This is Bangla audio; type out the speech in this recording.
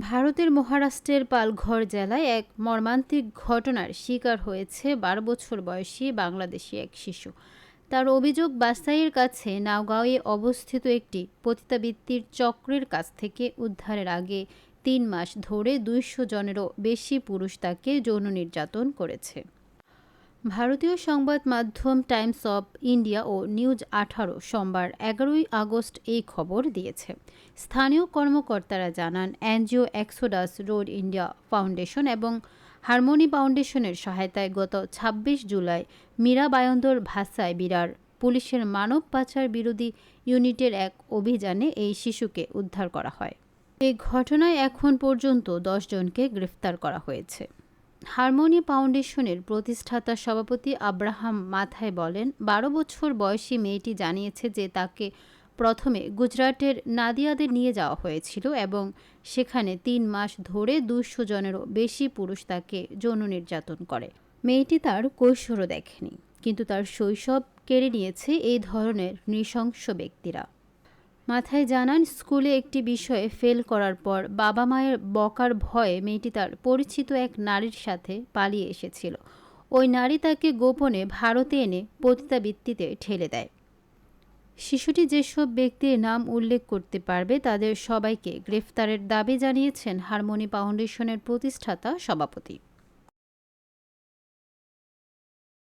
ভারতের মহারাষ্ট্রের পালঘর জেলায় এক মর্মান্তিক ঘটনার শিকার হয়েছে বারো বছর বয়সী বাংলাদেশি এক শিশু। তার অভিযোগ, বাসাইয়ের কাছে নাওগাঁওয়ে অবস্থিত একটি পতিতাবৃত্তির চক্রের কাছ থেকে উদ্ধারের আগে তিন মাস ধরে দুইশো জনেরও বেশি পুরুষ তাকে যৌন নির্যাতন করেছে। ভারতীয় সংবাদ মাধ্যম টাইমস অব ইন্ডিয়া ও নিউজ আঠারো সোমবার এগারোই আগস্ট এই খবর দিয়েছে। স্থানীয় কর্মকর্তারা জানান, NGO Exodus Road India Foundation এবং হারমোনি ফাউন্ডেশনের সহায়তায় গত ২৬ জুলাই মীরা বায়ন্দর ভাষায় বিরার পুলিশের মানব পাচার বিরোধী ইউনিটের এক অভিযানে এই শিশুকে উদ্ধার করা হয়। এই ঘটনায় এখন পর্যন্ত দশ জনকে গ্রেফতার করা হয়েছে। হারমোনি ফাউন্ডেশনের প্রতিষ্ঠাতা সভাপতি আব্রাহাম মাথায় বলেন, বারো বছর বয়সী মেয়েটি জানিয়েছে যে তাকে প্রথমে গুজরাটের নাদিয়াদে নিয়ে যাওয়া হয়েছিল এবং সেখানে তিন মাস ধরে দুশো জনেরও বেশি পুরুষ তাকে যৌন নির্যাতন করে। মেয়েটি তার কৈশোরও দেখেনি, কিন্তু তার শৈশব কেড়ে নিয়েছে এই ধরনের নৃশংস ব্যক্তিরা। মাথায় জানান, স্কুলে একটি বিষয়ে ফেল করার পর বাবা মায়ের বকার ভয়ে মেয়েটি তার পরিচিত এক নারীর সাথে পালিয়ে এসেছিল। ওই নারী তাকে গোপনে ভারতে এনে পতিতাবৃত্তিতে ঠেলে দেয়। শিশুটি যেসব ব্যক্তির নাম উল্লেখ করতে পারবে তাদের সবাইকে গ্রেফতারের দাবি জানিয়েছেন হারমোনি ফাউন্ডেশনের প্রতিষ্ঠাতা সভাপতি।